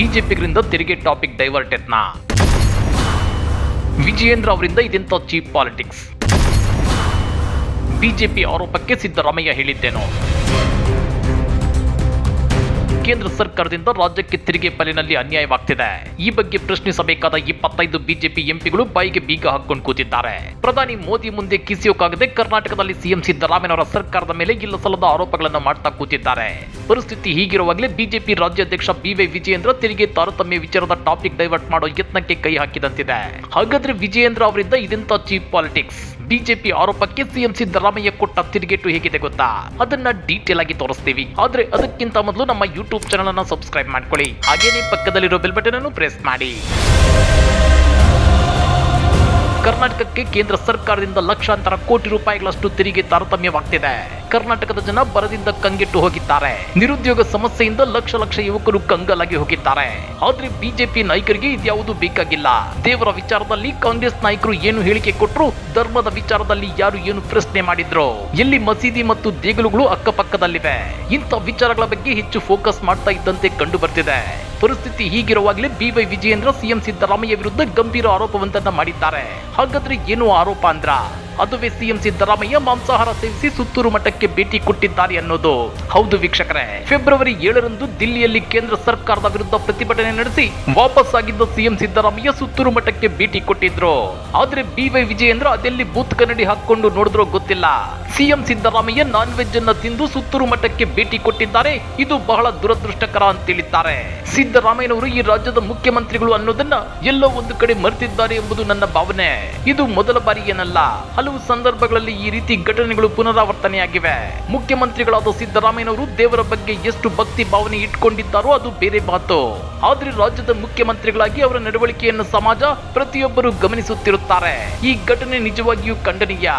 ಬಿಜೆಪಿಗರಿಂದ ತೆರಿಗೆ topic divert ಯತ್ನ ವಿಜಯೇಂದ್ರ ಅವರಿಂದ ಇದೆಂತ ಚೀಪ್ ಪಾಲಿಟಿಕ್ಸ್? ಬಿಜೆಪಿ ಆರೋಪಕ್ಕೆ ಸಿದ್ದರಾಮಯ್ಯ ಹೇಳಿದ್ದೇನು. ಕೇಂದ್ರ ಸರ್ಕಾರದಿಂದ ರಾಜ್ಯಕ್ಕೆ ತೆರಿಗೆ ಪಾಲಿನಲ್ಲಿ ಅನ್ಯಾಯವಾಗ್ತಿದೆ. ಈ ಬಗ್ಗೆ ಪ್ರಶ್ನಿಸಬೇಕಾದ ಇಪ್ಪತ್ತೈದು ಬಿಜೆಪಿ ಎಂಪಿಗಳು ಬಾಯಿಗೆ ಬೀಗ ಹಾಕೊಂಡು ಕೂತಿದ್ದಾರೆ. ಪ್ರಧಾನಿ ಮೋದಿ ಮುಂದೆ ಕಿಸಿಯೋಕಾಗದೆ ಕರ್ನಾಟಕದಲ್ಲಿ ಸಿಎಂ ಸಿದ್ದರಾಮಯ್ಯನವರ ಸರ್ಕಾರದ ಮೇಲೆ ಇಲ್ಲ ಸಲ್ಲದ ಆರೋಪಗಳನ್ನು ಮಾಡ್ತಾ ಕೂತಿದ್ದಾರೆ. ಪರಿಸ್ಥಿತಿ ಹೀಗಿರುವಾಗಲೇ ಬಿಜೆಪಿ ರಾಜ್ಯಾಧ್ಯಕ್ಷ ಬಿವೈ ವಿಜಯೇಂದ್ರ ತೆರಿಗೆ ತಾರತಮ್ಯ ವಿಚಾರದ ಟಾಪಿಕ್ ಡೈವರ್ಟ್ ಮಾಡೋ ಯತ್ನಕ್ಕೆ ಕೈ ಹಾಕಿದಂತಿದೆ. ಹಾಗಾದ್ರೆ ವಿಜಯೇಂದ್ರ ಅವರಿಂದ ಇದೆಂತ ಚೀಪ್ ಪಾಲಿಟಿಕ್ಸ್? ಬಿಜೆಪಿ ಆರೋಪಕ್ಕೆ ಸಿಎಂ ಸಿದ್ದರಾಮಯ್ಯ ಕೊಟ್ಟ ತಿರುಗೇಟು ಹೇಗಿದೆ ಗೊತ್ತಾ? ಅದನ್ನ ಡೀಟೇಲ್ ಆಗಿ ತೋರಿಸ್ತೀವಿ. ಆದ್ರೆ ಅದಕ್ಕಿಂತ ಮೊದಲು ನಮ್ಮ ಯೂಟ್ಯೂಬ್ ಚಾನಲ್ ಅನ್ನ ಸಬ್ಸ್ಕ್ರೈಬ್ ಮಾಡ್ಕೊಳ್ಳಿ. ಹಾಗೇನೇ ಪಕ್ಕದಲ್ಲಿರೋ ಬೆಲ್ ಬಟನ್ ಅನ್ನು ಪ್ರೆಸ್ ಮಾಡಿ. ಕರ್ನಾಟಕಕ್ಕೆ ಕೇಂದ್ರ ಸರ್ಕಾರದಿಂದ ಲಕ್ಷಾಂತರ ಕೋಟಿ ರೂಪಾಯಿಗಳಷ್ಟು ತೆರಿಗೆ ತಾರತಮ್ಯವಾಗ್ತಿದೆ. ಕರ್ನಾಟಕದ ಜನ ಬರದಿಂದ ಕಂಗೆಟ್ಟು ಹೋಗಿದ್ದಾರೆ. ನಿರುದ್ಯೋಗ ಸಮಸ್ಯೆಯಿಂದ ಲಕ್ಷ ಲಕ್ಷ ಯುವಕರು ಕಂಗಲಾಗಿ ಹೋಗಿದ್ದಾರೆ. ಆದ್ರೆ ಬಿಜೆಪಿ ನಾಯಕರಿಗೆ ಇದ್ಯಾವುದು ಬೇಕಾಗಿಲ್ಲ. ದೇವರ ವಿಚಾರದಲ್ಲಿ ಕಾಂಗ್ರೆಸ್ ನಾಯಕರು ಏನು ಹೇಳಿಕೆ ಕೊಟ್ಟರು ಧರ್ಮದ ವಿಚಾರದಲ್ಲಿ ಯಾರು ಏನು ಪ್ರಶ್ನೆ ಮಾಡಿದ್ರು? ಎಲ್ಲಿ ಮಸೀದಿ ಮತ್ತು ದೇಗುಲುಗಳು ಅಕ್ಕಪಕ್ಕದಲ್ಲಿವೆ. ಇಂಥ ವಿಚಾರಗಳ ಬಗ್ಗೆ ಹೆಚ್ಚು ಫೋಕಸ್ ಮಾಡ್ತಾ ಇದ್ದಂತೆ ಕಂಡು ಬರ್ತಿದೆ ಪರಿಸ್ಥಿತಿ ಹೀಗಿರುವಾಗಲೇ B Y Vijayendra CM Siddaramaiah ವಿರುದ್ಧ ಗಂಭೀರ ಆರೋಪವೊಂದನ್ನ ಮಾಡಿದ್ದಾರೆ. ಹಾಗಾದ್ರೆ ಏನು ಆರೋಪ ಅಂದ್ರ ಅದುವೇ ಸಿಎಂ ಸಿದ್ದರಾಮಯ್ಯ ಮಾಂಸಾಹಾರ ಸೇವಿಸಿ ಸುತ್ತೂರು ಮಠಕ್ಕೆ ಭೇಟಿ ಕೊಟ್ಟಿದ್ದಾರೆ ಅನ್ನೋದು. ಹೌದು ವೀಕ್ಷಕರೇ. ಫೆಬ್ರವರಿ ಏಳರಂದು ದಿಲ್ಲಿಯಲ್ಲಿ ಕೇಂದ್ರ ಸರ್ಕಾರದ ವಿರುದ್ಧ ಪ್ರತಿಭಟನೆ ನಡೆಸಿ ವಾಪಸ್ ಆಗಿದ್ದ ಸಿಎಂ ಸಿದ್ದರಾಮಯ್ಯ ಸುತ್ತೂರು ಮಠಕ್ಕೆ ಭೇಟಿ ಕೊಟ್ಟಿದ್ರು. ಆದ್ರೆ ಬಿವೈ ವಿಜಯೇಂದ್ರ ಅದೆಲ್ಲಿ ಬೂತ್ ಕನ್ನಡಿ ಹಾಕೊಂಡು ನೋಡಿದ್ರೋ ಗೊತ್ತಿಲ್ಲ. ಸಿಎಂ ಸಿದ್ದರಾಮಯ್ಯ ನಾನ್ ವೆಜ್ ಅನ್ನ ತಿಂದು ಸುತ್ತೂರು ಮಠಕ್ಕೆ ಭೇಟಿ ಕೊಟ್ಟಿದ್ದಾರೆ. ಇದು ಬಹಳ ದುರದೃಷ್ಟಕರ ಅಂತ ಹೇಳಿದ್ದಾರೆ ಸಿದ್ದರಾಮಯ್ಯನವರು ಈ ರಾಜ್ಯದ ಮುಖ್ಯಮಂತ್ರಿಗಳು ಅನ್ನೋದನ್ನ ಎಲ್ಲೋ ಒಂದು ಕಡೆ ಮರೆತಿದ್ದಾರೆ ಎಂಬುದು ನನ್ನ ಭಾವನೆ. ಇದು ಮೊದಲ ಬಾರಿ ಏನಲ್ಲ. ಹಲವು ಸಂದರ್ಭಗಳಲ್ಲಿ ಈ ರೀತಿ ಘಟನೆಗಳು ಪುನರಾವರ್ತನೆಯಾಗಿವೆ. ಮುಖ್ಯಮಂತ್ರಿಗಳಾದ ಸಿದ್ದರಾಮಯ್ಯನವರು ದೇವರ ಬಗ್ಗೆ ಎಷ್ಟು ಭಕ್ತಿ ಭಾವನೆ ಇಟ್ಕೊಂಡಿದ್ದಾರೋ ಅದು ಬೇರೆ ಮಾತು. ಆದ್ರೆ ರಾಜ್ಯದ ಮುಖ್ಯಮಂತ್ರಿಗಳಾಗಿ ಅವರ ನಡವಳಿಕೆಯನ್ನು ಸಮಾಜ ಪ್ರತಿಯೊಬ್ಬರು ಗಮನಿಸುತ್ತಿರುತ್ತಾರೆ. ಈ ಘಟನೆ ನಿಜವಾಗಿಯೂ ಖಂಡನೀಯ.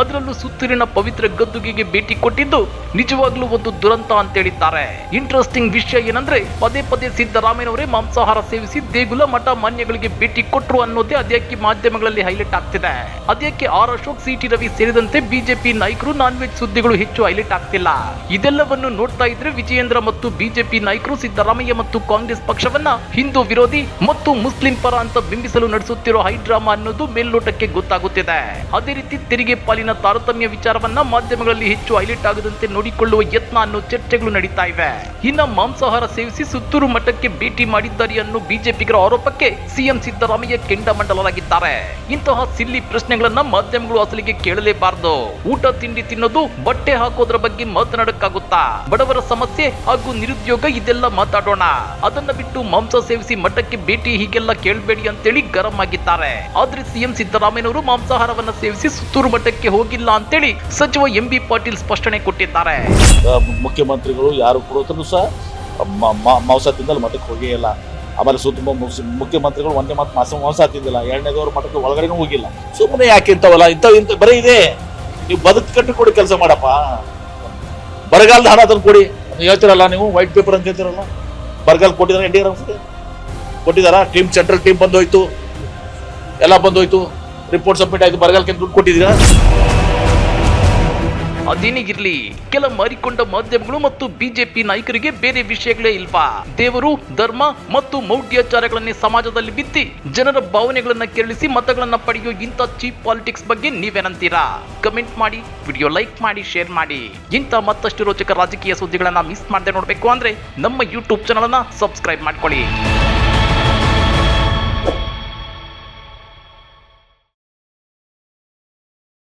ಅದರಲ್ಲೂ ಸುತ್ತೂರಿನ ಪವಿತ್ರ ಗದ್ದುಗೆಗೆ ಭೇಟಿ ಕೊಟ್ಟಿದ್ದು ನಿಜವಾಗ್ಲೂ ಒಂದು ದುರಂತ ಅಂತ ಹೇಳಿದ್ದಾರೆ. ಇಂಟ್ರೆಸ್ಟಿಂಗ್ ವಿಷಯ ಏನಂದ್ರೆ ಪದೇ ಪದೇ ಸಿದ್ದರಾಮಯ್ಯನವರೇ ಮಾಂಸಾಹಾರ ಸೇವಿಸಿ ದೇಗುಲ ಮಠ ಮಾನ್ಯಗಳಿಗೆ ಭೇಟಿ ಕೊಟ್ಟರು ಅನ್ನೋದೇ ಅದ್ಯಾಕೆ ಮಾಧ್ಯಮಗಳಲ್ಲಿ ಹೈಲೈಟ್ ಆಗ್ತಿದೆ. ಅದ್ಯಾಕೆ ಆರ್ ಅಶೋಕ್, ಸಿಟಿ ರವಿ ಸೇರಿದಂತೆ ಬಿಜೆಪಿ ನಾಯಕರು ನಾನ್ ವೆಜ್ ಸುದ್ದಿಗಳು ಹೆಚ್ಚು ಹೈಲೈಟ್ ಆಗ್ತಿಲ್ಲ. ಇದೆಲ್ಲವನ್ನು ನೋಡ್ತಾ ಇದ್ರೆ ವಿಜಯೇಂದ್ರ ಮತ್ತು ಬಿಜೆಪಿ ನಾಯಕರು ಸಿದ್ದರಾಮಯ್ಯ ಮತ್ತು ಕಾಂಗ್ರೆಸ್ ಪಕ್ಷವನ್ನ ಹಿಂದೂ ವಿರೋಧಿ ಮತ್ತು ಮುಸ್ಲಿಂ ಪರ ಅಂತ ಬಿಂಬಿಸಲು ನಡೆಸುತ್ತಿರೋ ಹೈಡ್ರಾಮಾ ಅನ್ನೋದು ಮೇಲ್ನೋಟಕ್ಕೆ ಗೊತ್ತಾಗುತ್ತಿದೆ. ಅದೇ ರೀತಿ ತೆರಿಗೆ ಪಾಲಿನ ತಾರತಮ್ಯ ವಿಚಾರವನ್ನ ಮಾಧ್ಯಮಗಳಲ್ಲಿ ಹೆಚ್ಚು ಹೈಲೈಟ್ ಆಗದಂತೆ ನೋಡಿಕೊಳ್ಳುವ ಯತ್ನ ಅನ್ನೋ ಚರ್ಚೆಗಳು ನಡೀತಾ ಇವೆ. ಇನ್ನ ಮಾಂಸಾಹಾರ ಸೇವಿಸಿ ಸುತ್ತೂರು ಮಠಕ್ಕೆ ಭೇಟಿ ಮಾಡಿದ್ದಾರೆ ಅನ್ನೋ ಬಿಜೆಪಿಗರ ಆರೋಪಕ್ಕೆ ಸಿಎಂ ಸಿದ್ದರಾಮಯ್ಯ ಕೆಂಡಮಂಡಲರಾಗಿದ್ದಾರೆ ಇಂತಹ ಸಿಲ್ಲಿ ಪ್ರಶ್ನೆಗಳನ್ನ ಮಾಧ್ಯಮಗಳು ಅಸಲಿಗೆ ಕೇಳಲೇಬಾರದು. ಊಟ, ತಿಂಡಿ ತಿನ್ನೋದು ಬಟ್ಟೆ ಹಾಕೋದ್ರ ಬಗ್ಗೆ ಮಾತನಾಡಕ್ಕಾಗುತ್ತಾ? ಬಡವರ ಸಮಸ್ಯೆ ಹಾಗೂ ನಿರುದ್ಯೋಗ ಇದೆಲ್ಲ ಮಾತಾಡೋಣ. ಅದನ್ನ ಬಿಟ್ಟು ಮಾಂಸ ಸೇವಿಸಿ ಮಠಕ್ಕೆ ಭೇಟಿ ಹೀಗೆಲ್ಲ ಕೇಳಬೇಡಿ ಅಂತೇಳಿ ಗರಂ ಆಗಿದ್ದಾರೆ. ಆದ್ರೆ ಸಿಎಂ ಸಿದ್ದರಾಮಯ್ಯನವರು ಮಾಂಸಾಹಾರವನ್ನ ಸೇವಿಸಿ ಸುತ್ತೂರು ಮಠಕ್ಕೆ ಹೋಗಿಲ್ಲ ಅಂತೇಳಿ ಸಚಿವ ಎಂ ಬಿ ಪಾಟೀಲ್ ಸ್ಪಷ್ಟನೆ ಕೊಟ್ಟಿದ್ದಾರೆ. ಮುಖ್ಯಮಂತ್ರಿಗಳು ಯಾರು ಕೊಡೋದ್ರು ಮಾಂಸ ತಿಂದಲ್ಲಿ ಮಠಕ್ಕೆ ಹೋಗೇ ಇಲ್ಲ. ಆಮೇಲೆ ಸುತ್ತ ಮುಖ್ಯ- ಮುಖ್ಯಮಂತ್ರಿಗಳು ಒಂದೇ ಮಾತು ಮಾಸ ಮಾಂಸ ತಿಂದಿಲ್ಲ. ಎರಡನೇದವ್ರ ಮಠಕ್ಕೆ ಒಳಗಡೆನೂ ಹೋಗಿಲ್ಲ. ಸುಮ್ಮನೆ ಯಾಕೆ ಇಂಥವಲ್ಲ, ಇಂಥ ಇಂಥ, ಬರೀ ಇದೆ. ನೀವು ಬದುಕು ಕಟ್ಟಿ ಕೊಡಿ ಕೆಲಸ ಮಾಡಪ್ಪ. ಬರಗಾಲದ ಹಣ ತಂದು ಕೊಡಿ. ಹೇಳ್ತಿರಲ್ಲ ನೀವು ವೈಟ್ ಪೇಪರ್ ಅಂತ ಹೇಳ್ತಿರಲ್ಲ. ಬರಗಾಲ ಕೊಟ್ಟಿದ್ದಾರೆ ಇಂಡಿಯಾ ಕೊಟ್ಟಿದಾರ ಟೀಮ್ ಸೆಂಟ್ರಲ್ ಟೀಮ್ ಬಂದೋಯ್ತು. ಎಲ್ಲ ಬಂದೋಯ್ತು. ರಿಪೋರ್ಟ್ ಸಬ್ಮಿಟ್ ಆಯ್ತು. ಬರಗಾಲಕ್ಕೆ ದುಡ್ಡು ಕೊಟ್ಟಿದ್ದೀರಾ? ಅದೇನಿಗಿರ್ಲಿ ಕೆಲ ಮಾರಿಕೊಂಡ ಮಾಧ್ಯಮಗಳು ಮತ್ತು ಬಿಜೆಪಿ ನಾಯಕರಿಗೆ ಬೇರೆ ವಿಷಯಗಳೇ ಇಲ್ವಾ? ದೇವರು, ಧರ್ಮ ಮತ್ತು ಮೌಢ್ಯಾಚಾರಗಳನ್ನೇ ಸಮಾಜದಲ್ಲಿ ಬಿತ್ತಿ ಜನರ ಭಾವನೆಗಳನ್ನ ಕೆರಳಿಸಿ ಮತಗಳನ್ನ ಪಡೆಯೋ ಇಂಥ ಚೀಪ್ ಪಾಲಿಟಿಕ್ಸ್ ಬಗ್ಗೆ ನೀವೇನಂತೀರಾ? ಕಮೆಂಟ್ ಮಾಡಿ, ವಿಡಿಯೋ ಲೈಕ್ ಮಾಡಿ, ಶೇರ್ ಮಾಡಿ. ಇಂಥ ಮತ್ತಷ್ಟು ರೋಚಕ ರಾಜಕೀಯ ಸುದ್ದಿಗಳನ್ನ ಮಿಸ್ ಮಾಡದೆ ನೋಡಬೇಕು ಅಂದ್ರೆ ನಮ್ಮ ಯೂಟ್ಯೂಬ್ ಚಾನಲ್ ಅನ್ನ ಸಬ್ಸ್ಕ್ರೈಬ್ ಮಾಡ್ಕೊಳ್ಳಿ.